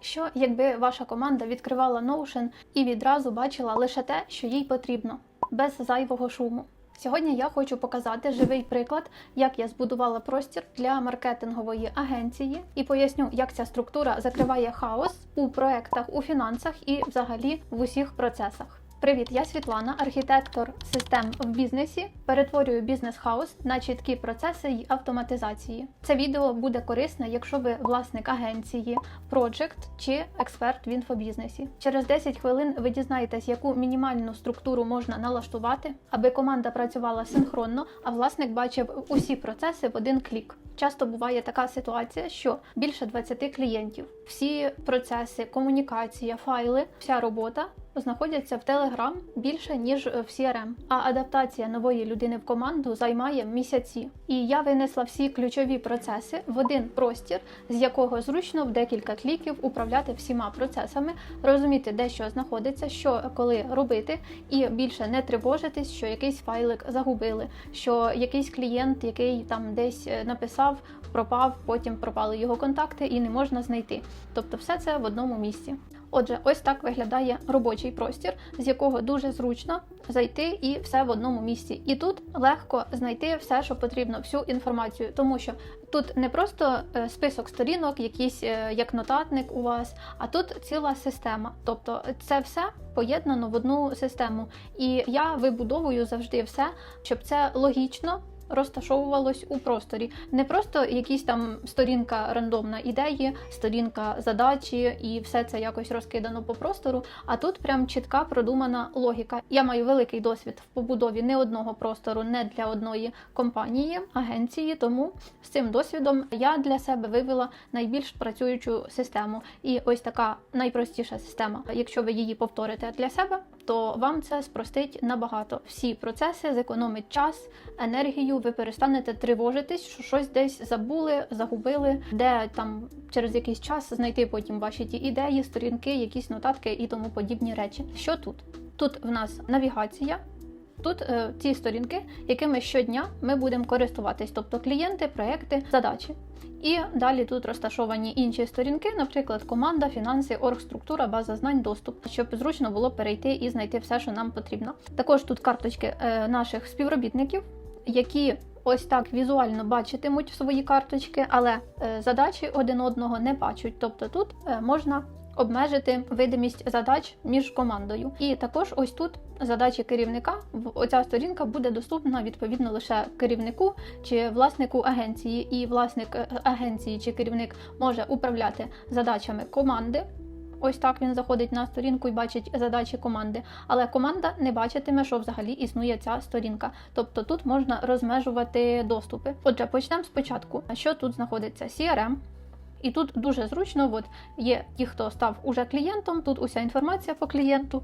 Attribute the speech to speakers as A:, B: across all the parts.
A: Що якби ваша команда відкривала Notion і відразу бачила лише те, що їй потрібно, без зайвого шуму? Сьогодні я хочу показати живий приклад, як я збудувала простір для маркетингової агенції і поясню, як ця структура закриває хаос у проектах, у фінансах і взагалі в усіх процесах. Привіт, я Світлана, архітектор систем в бізнесі. Перетворюю бізнес-хаус на чіткі процеси й автоматизації. Це відео буде корисне, якщо ви власник агенції, проджект чи експерт в інфобізнесі. Через 10 хвилин ви дізнаєтесь, яку мінімальну структуру можна налаштувати, аби команда працювала синхронно, а власник бачив усі процеси в один клік. Часто буває така ситуація, що більше 20 клієнтів, всі процеси, комунікація, файли, вся робота знаходяться в Telegram більше ніж в CRM. А адаптація нової людини в команду займає місяці. І я винесла всі ключові процеси в один простір, з якого зручно в декілька кліків управляти всіма процесами, розуміти, де що знаходиться, що коли робити, і більше не тривожитись, що якийсь файлик загубили, що якийсь клієнт, який там десь е, написав, пропав, потім пропали його контакти і не можна знайти. Тобто, все це в одному місці. Отже, ось так виглядає робочий простір, з якого дуже зручно зайти і все в одному місці. І тут легко знайти все, що потрібно, всю інформацію, тому що тут не просто е, список сторінок, якийсь е, як нотатник у вас, а тут ціла система. Тобто це все поєднано в одну систему. І я вибудовую завжди все, щоб це логічно розташовувалось у просторі. Не просто якісь там сторінка рандомна ідеї, сторінка задачі, і все це якось розкидано по простору. А тут прям чітка продумана логіка. Я маю великий досвід в побудові не одного простору, не для одної компанії, агенції. Тому з цим досвідом я для себе вивела найбільш працюючу систему. І ось така найпростіша система. Якщо ви її повторите для себе, то вам це спростить набагато. Всі процеси зекономить час, енергію. Ви перестанете тривожитись, що щось десь забули, загубили, де там через якийсь час знайти потім ваші ті ідеї, сторінки, якісь нотатки і тому подібні речі. Що тут? Тут в нас навігація. Тут е, ці сторінки, якими щодня ми будемо користуватись, тобто клієнти, проекти, задачі. І далі тут розташовані інші сторінки, наприклад, команда, фінанси, оргструктура, база знань, доступ, щоб зручно було перейти і знайти все, що нам потрібно. Також тут карточки е, наших співробітників, які ось так візуально бачитимуть свої карточки, але е, задачі один одного не бачать. Тобто тут е, можна обмежити видимість задач між командою. І також ось тут задачі керівника. Оця сторінка буде доступна відповідно лише керівнику чи власнику агенції. І власник е, агенції чи керівник може управляти задачами команди. Ось так він заходить на сторінку і бачить задачі команди, але команда не бачитиме, що взагалі існує ця сторінка. Тобто тут можна розмежувати доступи. Отже, почнемо спочатку. Що тут знаходиться? CRM. І тут дуже зручно, от є ті, хто став уже клієнтом, тут уся інформація по клієнту.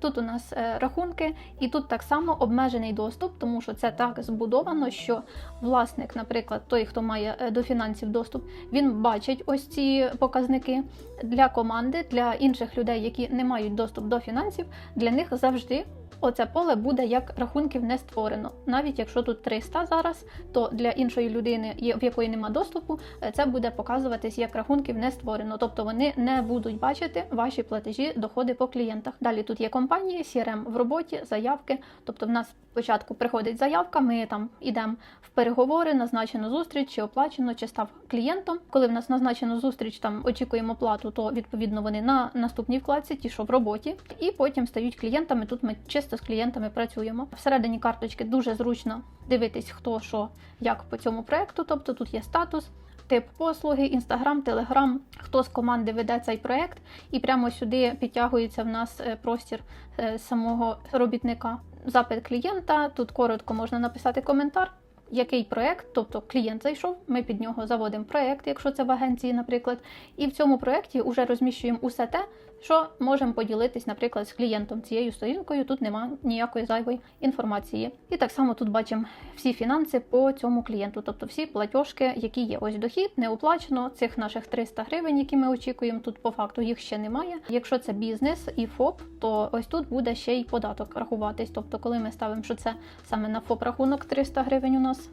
A: Тут у нас е, рахунки, і тут так само обмежений доступ, тому що це так збудовано, що власник, наприклад, той, хто має е, до фінансів доступ, він бачить ось ці показники для команди, для інших людей, які не мають доступ до фінансів, для них завжди. Оце поле буде як рахунків не створено. Навіть якщо тут 300 зараз, то для іншої людини, в якої нема доступу, е, це буде показуватись як рахунків не створено. Тобто вони не будуть бачити ваші платежі, доходи по клієнтах. Далі тут є компанії, CRM в роботі, заявки. Тобто, в нас спочатку приходить заявка, ми там йдемо в переговори, назначено зустріч, чи оплачено, чи став клієнтом. Коли в нас назначено зустріч, там очікуємо плату, то відповідно вони на наступній вкладці, ті, що в роботі, і потім стають клієнтами. Тут ми чисто з клієнтами працюємо. Всередині карточки дуже зручно дивитись, хто що як по цьому проекту. Тобто тут є статус. Тип послуги, інстаграм, телеграм, хто з команди веде цей проект, і прямо сюди підтягується в нас е, простір е, самого робітника. Запит клієнта. Тут коротко можна написати коментар, який проект, тобто клієнт зайшов, ми під нього заводимо проект, якщо це в агенції, наприклад. І в цьому проєкті вже розміщуємо усе те, що можемо поділитись, наприклад, з клієнтом цією сторінкою. Тут нема ніякої зайвої інформації. І так само тут бачимо всі фінанси по цьому клієнту, тобто всі платіжки, які є. Ось дохід, не оплачено цих наших 300 гривень, які ми очікуємо. Тут по факту їх ще немає. Якщо це бізнес і ФОП, то ось тут буде ще й податок рахуватись. Тобто, коли ми ставимо, що це саме на ФОП рахунок 300 гривень у нас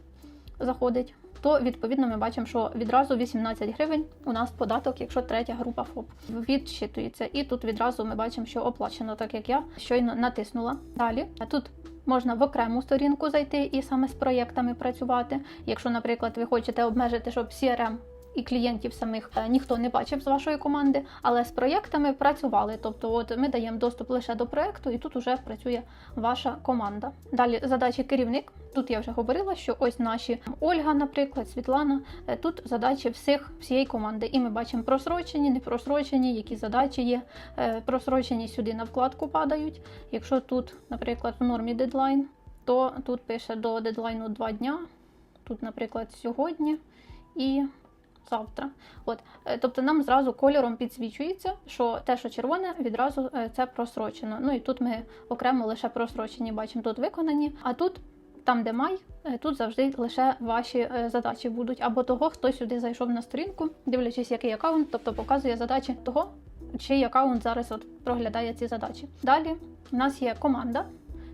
A: заходить. То відповідно ми бачимо, що відразу 18 гривень у нас податок, якщо третя група ФОП відчитується. І тут відразу ми бачимо, що оплачено, так як я щойно натиснула. Далі тут. Можна в окрему сторінку зайти і саме з проєктами працювати. Якщо, наприклад, ви хочете обмежити, щоб CRM і клієнтів самих е, ніхто не бачив з вашої команди, але з проєктами працювали. Тобто, от ми даємо доступ лише до проєкту, і тут вже працює ваша команда. Далі задачі керівник. Тут я вже говорила, що ось наші Ольга, наприклад, Світлана. е, Тут задачі всіх всієї команди. І ми бачимо просрочені, не просрочені, які задачі є. Е, Просрочені сюди на вкладку падають. Якщо тут, наприклад, в нормі дедлайн, то тут пише до дедлайну 2 дня. Тут, наприклад, сьогодні і завтра. От, е, тобто нам зразу кольором підсвічується, що те, що червоне, відразу е, це просрочено. Ну і тут ми окремо лише просрочені бачимо, тут виконані, а тут. Там, де май, е, тут завжди лише ваші задачі будуть, або того, хто сюди зайшов на сторінку, дивлячись, який аккаунт, тобто показує задачі того, чий аккаунт зараз от проглядає ці задачі. Далі у нас є команда.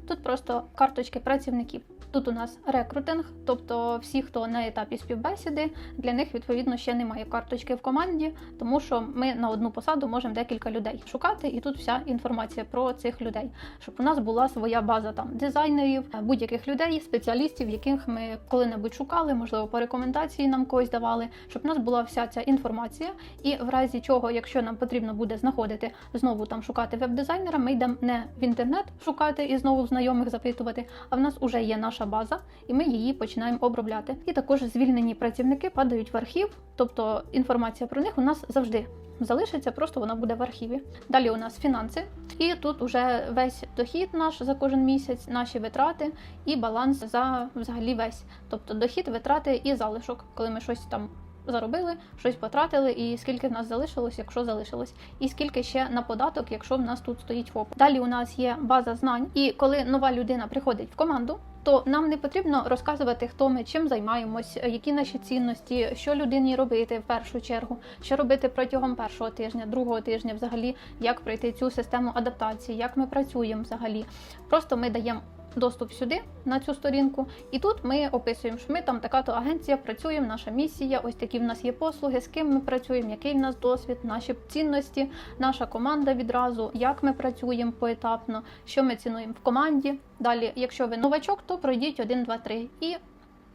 A: Тут просто карточки працівників. Тут у нас рекрутинг, тобто всі, хто на етапі співбесіди, для них відповідно ще немає карточки в команді, тому що ми на одну посаду можемо декілька людей шукати, і тут вся інформація про цих людей, щоб у нас була своя база там дизайнерів, будь-яких людей, спеціалістів, яких ми коли-небудь шукали, можливо, по рекомендації нам когось давали, щоб у нас була вся ця інформація. І в разі чого, якщо нам потрібно буде знаходити знову там шукати веб-дизайнера, ми йдемо не в інтернет шукати і знову в знайомих запитувати, а в нас вже є наша база, і ми її починаємо обробляти. І також звільнені працівники падають в архів, тобто інформація про них у нас завжди. Залишиться, просто вона буде в архіві. Далі у нас фінанси, і тут уже весь дохід наш за кожен місяць, наші витрати і баланс за взагалі весь. Тобто дохід, витрати і залишок, коли ми щось там заробили, щось потратили, і скільки в нас залишилось, якщо залишилось, і скільки ще на податок, якщо в нас тут стоїть ФОП. Далі у нас є база знань, і коли нова людина приходить в команду. То нам не потрібно розказувати, хто ми чим займаємось, які наші цінності, що людині робити в першу чергу, що робити протягом першого тижня, другого тижня, взагалі, як пройти цю систему адаптації, як ми працюємо взагалі. Просто ми даємо доступ сюди на цю сторінку, і тут ми описуємо, що ми там така-то агенція працюємо, наша місія, ось такі в нас є послуги, з ким ми працюємо, який в нас досвід, наші цінності, наша команда відразу, як ми працюємо поетапно, що ми цінуємо в команді. Далі, якщо ви новачок, то пройдіть 1, 2, 3 і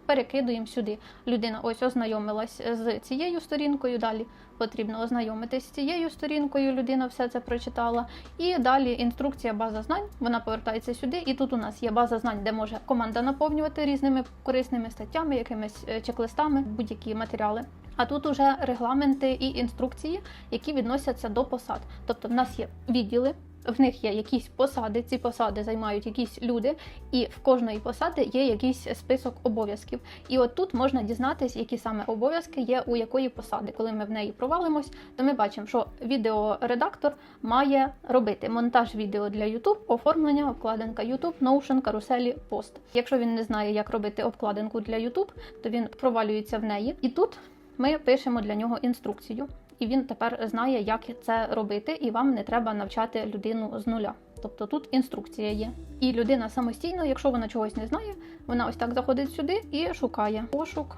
A: перекидуємо сюди. Людина ось ознайомилась з цією сторінкою. Далі потрібно ознайомитись з цією сторінкою. Людина все це прочитала. І далі інструкція база знань. Вона повертається сюди. І тут у нас є база знань, де може команда наповнювати різними корисними статтями, якимись е, чек-листами, будь-які матеріали. А тут уже регламенти і інструкції, які відносяться до посад. Тобто, в нас є відділи. В них є якісь посади, ці посади займають якісь люди, і в кожної посади є якийсь список обов'язків. І от тут можна дізнатись, які саме обов'язки є у якої посади. Коли ми в неї провалимось, то ми бачимо, що відеоредактор має робити монтаж відео для YouTube, оформлення, обкладинка YouTube, Notion, каруселі, пост. Якщо він не знає, як робити обкладинку для YouTube, то він провалюється в неї. І тут ми пишемо для нього інструкцію і він тепер знає, як це робити, і вам не треба навчати людину з нуля. Тобто тут інструкція є. І людина самостійно, якщо вона чогось не знає, вона ось так заходить сюди і шукає пошук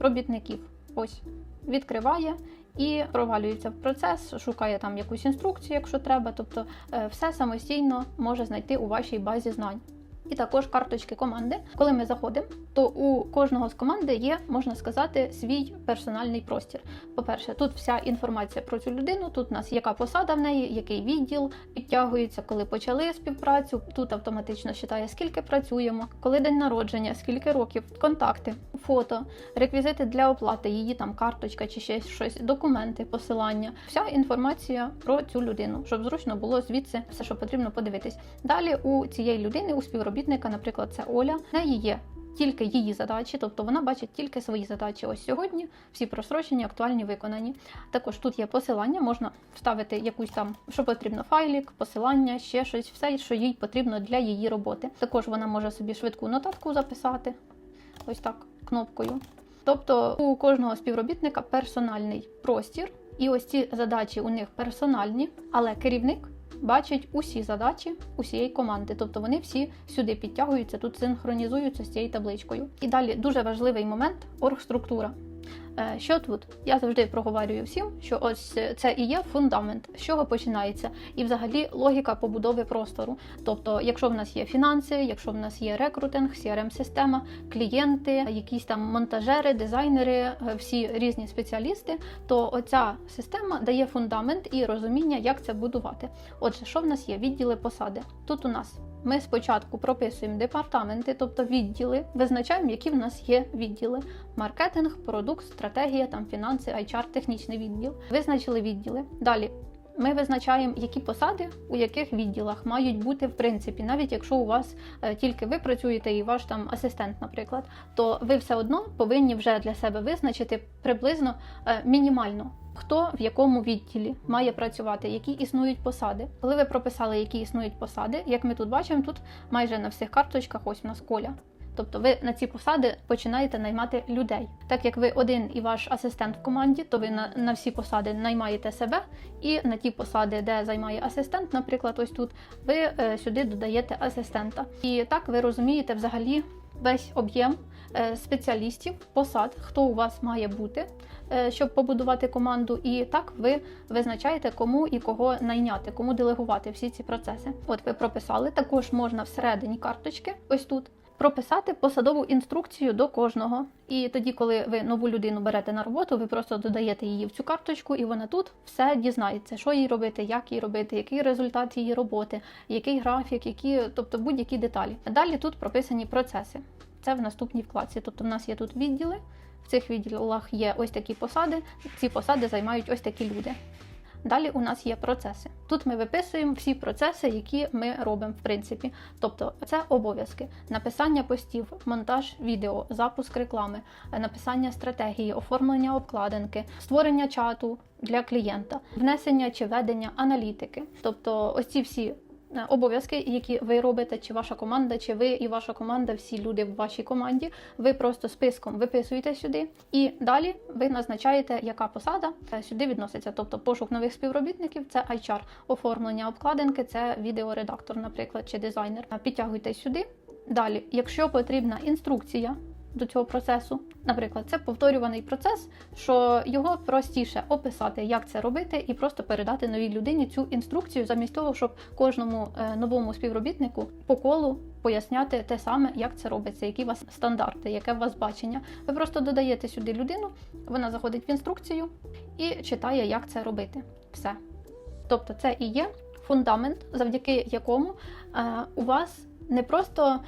A: робітників. Ось відкриває і провалюється в процес, шукає там якусь інструкцію, якщо треба. Тобто е, все самостійно може знайти у вашій базі знань. І також карточки команди. Коли ми заходимо, то у кожного з команди є, можна сказати, свій персональний простір. По-перше, тут вся інформація про цю людину. Тут у нас яка посада в неї, який відділ підтягується, коли почали співпрацю. Тут автоматично считає, скільки працюємо, коли день народження, скільки років, контакти, фото, реквізити для оплати, її там карточка чи ще щось, документи, посилання. Вся інформація про цю людину, щоб зручно було звідси все, що потрібно подивитись. Далі у цієї людини, у співробітника, наприклад, це Оля, в неї є тільки її задачі, тобто вона бачить тільки свої задачі. Ось сьогодні всі просрочені, актуальні, виконані. Також тут є посилання, можна вставити якусь там, що потрібно, файлік, посилання, ще щось, все, що їй потрібно для її роботи. Також вона може собі швидку нотатку записати, ось так, кнопкою. Тобто у кожного співробітника персональний простір, і ось ці задачі у них персональні, але керівник бачить усі задачі усієї команди, тобто вони всі сюди підтягуються, тут синхронізуються з цією табличкою. І далі дуже важливий момент оргструктура. Е, Що тут? Я завжди проговорюю всім, що ось це і є фундамент, з чого починається, і взагалі логіка побудови простору. Тобто, якщо в нас є фінанси, якщо в нас є рекрутинг, crm система клієнти, якісь там монтажери, дизайнери, е, всі різні спеціалісти, то оця система дає фундамент і розуміння, як це будувати. Отже, що в нас є? Відділи посади. Тут у нас ми спочатку прописуємо департаменти, тобто відділи, визначаємо, які в нас є відділи: маркетинг, продукт, стратегія, там фінанси, HR, технічний відділ. Визначили відділи. Далі ми визначаємо, які посади у яких відділах мають бути в принципі, навіть якщо у вас е, тільки ви працюєте і ваш там асистент, наприклад, то ви все одно повинні вже для себе визначити приблизно е, мінімально. Хто в якому відділі має працювати, які існують посади. Коли ви прописали, які існують посади, як ми тут бачимо, тут майже на всіх карточках ось у нас коля. Тобто ви на ці посади починаєте наймати людей. Так як ви один і ваш асистент в команді, то ви на, на всі посади наймаєте себе, і на ті посади, де займає асистент, наприклад, ось тут, ви е, сюди додаєте асистента. І так ви розумієте взагалі весь об'єм спеціалістів, посад, хто у вас має бути, е, щоб побудувати команду. І так ви визначаєте, кому і кого найняти, кому делегувати всі ці процеси. От ви прописали. Також можна всередині карточки, ось тут. Прописати посадову інструкцію до кожного, і тоді, коли ви нову людину берете на роботу, ви просто додаєте її в цю карточку, і вона тут все дізнається, що їй робити, як їй робити, який результат її роботи, який графік, які, тобто будь-які деталі. Далі тут прописані процеси. Це в наступній вкладці. Тобто, в нас є тут відділи. В цих відділах є ось такі посади. Ці посади займають ось такі люди. Далі у нас є процеси. Тут ми виписуємо всі процеси, які ми робимо, в принципі. Тобто, це обов'язки: написання постів, монтаж відео, запуск реклами, написання стратегії, оформлення обкладинки, створення чату для клієнта, внесення чи ведення аналітики. Тобто, ось ці всі. Е, Обов'язки, які ви робите, чи ваша команда, чи ви і ваша команда, всі люди в вашій команді, ви просто списком виписуєте сюди, і далі ви назначаєте, яка посада е, сюди відноситься. Тобто пошук нових співробітників це HR, оформлення обкладинки, це відеоредактор, наприклад, чи дизайнер. Е, Підтягуйте сюди. Далі, якщо потрібна інструкція до цього процесу, наприклад, це повторюваний процес, що його простіше описати, як це робити, і просто передати новій людині цю інструкцію, замість того, щоб кожному е, новому співробітнику по колу поясняти те саме, як це робиться, які у вас стандарти, яке у вас бачення. Ви просто додаєте сюди людину, вона заходить в інструкцію і читає, як це робити. Все. Тобто, це і є фундамент, завдяки якому е, у вас не просто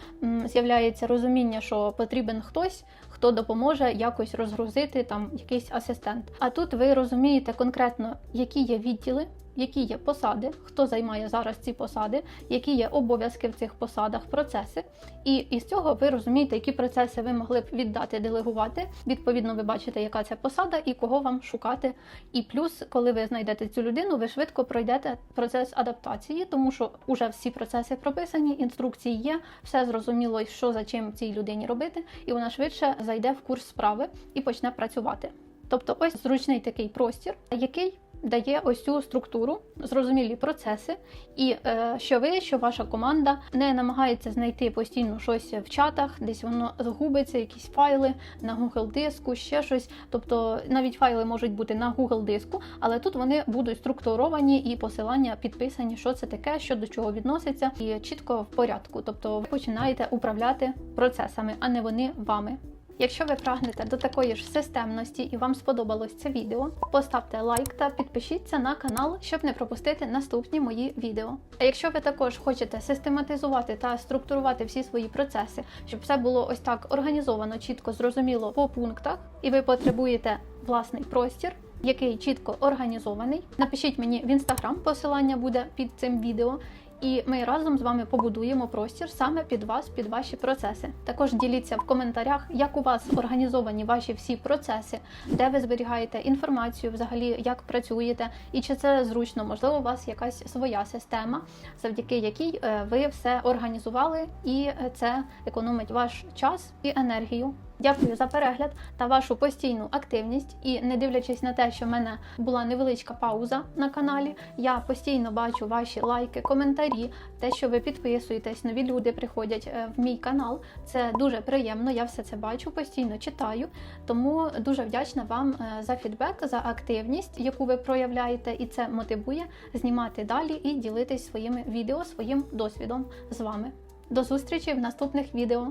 A: з'являється розуміння, що потрібен хтось, хто допоможе якось розгрузити там якийсь асистент. А тут ви розумієте конкретно, які є відділи, які є посади, хто займає зараз ці посади, які є обов'язки в цих посадах, процеси. І із цього ви розумієте, які процеси ви могли б віддати, делегувати. Відповідно, ви бачите, яка це посада і кого вам шукати. І плюс, коли ви знайдете цю людину, ви швидко пройдете процес адаптації, тому що вже всі процеси прописані, інструкції є, все зрозуміло, що за чим цій людині робити, і вона швидше зайде в курс справи і почне працювати. Тобто, ось зручний такий простір, який дає ось цю структуру, зрозумілі процеси, і е, що ви, що ваша команда не намагається знайти постійно щось в чатах, десь воно загубиться, якісь файли на Google диску, ще щось. Тобто навіть файли можуть бути на Google диску, але тут вони будуть структуровані і посилання підписані, що це таке, що до чого відноситься, і чітко в порядку. Тобто ви починаєте управляти процесами, а не вони вами. Якщо ви прагнете до такої ж системності і вам сподобалось це відео, поставте лайк та підпишіться на канал, щоб не пропустити наступні мої відео. А якщо ви також хочете систематизувати та структурувати всі свої процеси, щоб все було ось так організовано, чітко зрозуміло по пунктах, і ви потребуєте власний простір. Який чітко організований, напишіть мені в інстаграм, посилання буде під цим відео, і ми разом з вами побудуємо простір саме під вас, під ваші процеси. Також діліться в коментарях, як у вас організовані ваші всі процеси, де ви зберігаєте інформацію, взагалі як працюєте, і чи це зручно, можливо, у вас якась своя система, завдяки якій е, ви все організували, і це економить ваш час і енергію. Дякую за перегляд та вашу постійну активність. І не дивлячись на те, що в мене була невеличка пауза на каналі, я постійно бачу ваші лайки, коментарі, те, що ви підписуєтесь, нові люди приходять е, в мій канал. Це дуже приємно. Я все це бачу, постійно читаю. Тому дуже вдячна вам е, за фідбек, за активність, яку ви проявляєте, і це мотивує знімати далі і ділитись своїми відео, своїм досвідом з вами. До зустрічі в наступних відео.